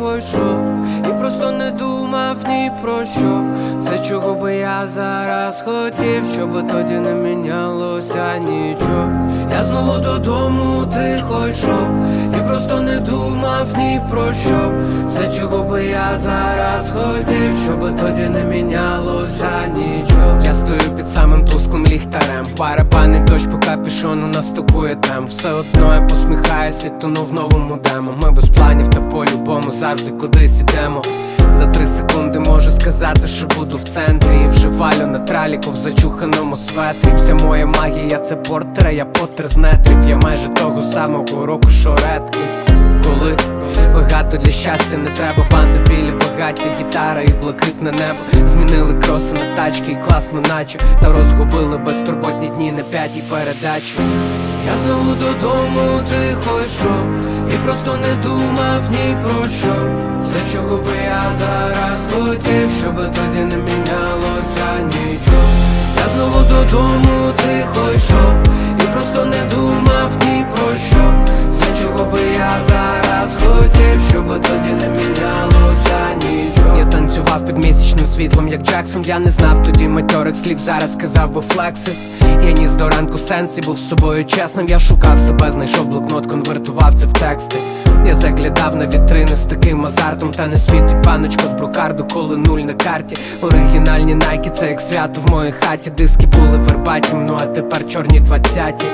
йшов. І просто не думав ні про що. Все, чого би я зараз хотів, щоб тоді не мінялося нічого. Я знову додому тихо йшов. І просто не думав ні про що. Все, чого би я зараз хотів, щоб тоді не мінялося нічого. Я стою під самим тусклим ліхтарем. Барабани дощ по капюшону наступує тем Все одно я посміхаюсь і тону в новому демо. Ми без планів та по-любому завжди кудись ідемо. За три секунди можу сказати, що буду в центрі. І валю на траліку в зачуханому светрі. Вся моя магія це портера, я потер з нетрів. Я майже того самого року, що редкий Коли багато для щастя не треба Банда білі багаття, гітара і блакитне небо. Змінили кроси на тачки і класно наче. Та розгубили безтурботні дні на п'ятій передачі. Я знову додому тихо йшов І просто не думав ні про що. Все, чого би я зараз хотів, щоб тоді не мінялося нічого. Я знову додому Під місячним світлом, як Джексон. Я не знав тоді матьорих слів, зараз сказав, бо флексив Я ніс до ранку сенсі, був з собою чесним. Я шукав себе, знайшов блокнот, конвертував це в тексти. Я заглядав на вітрини з таким азартом Та не світить паночка з брокарду, коли нуль на карті. Оригінальні найки, це як свято в моїй хаті. Диски були вербатім, ну а тепер чорні двадцяті.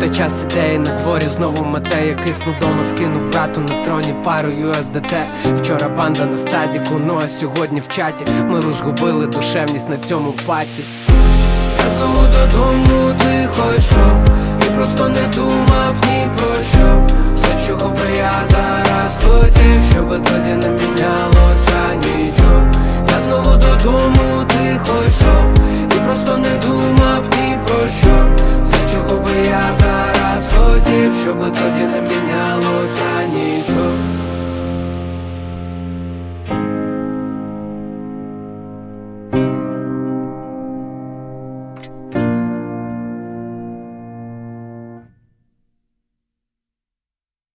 Та час ідеї на дворі знову мете. Я кисну дома, скинув брату на троні пару USDT Вчора банда на стадіку, ну а сьогодні в чаті. Ми розгубили душевність на цьому паті знову додому тихо йшов. І просто не думав ні про що. Все, чого би я зараз хотів, щоб тоді не мінялося нічого. Я знову додому тихо йшов. І просто не думав ні про що. Все, чого би я зараз хотів, щоб тоді не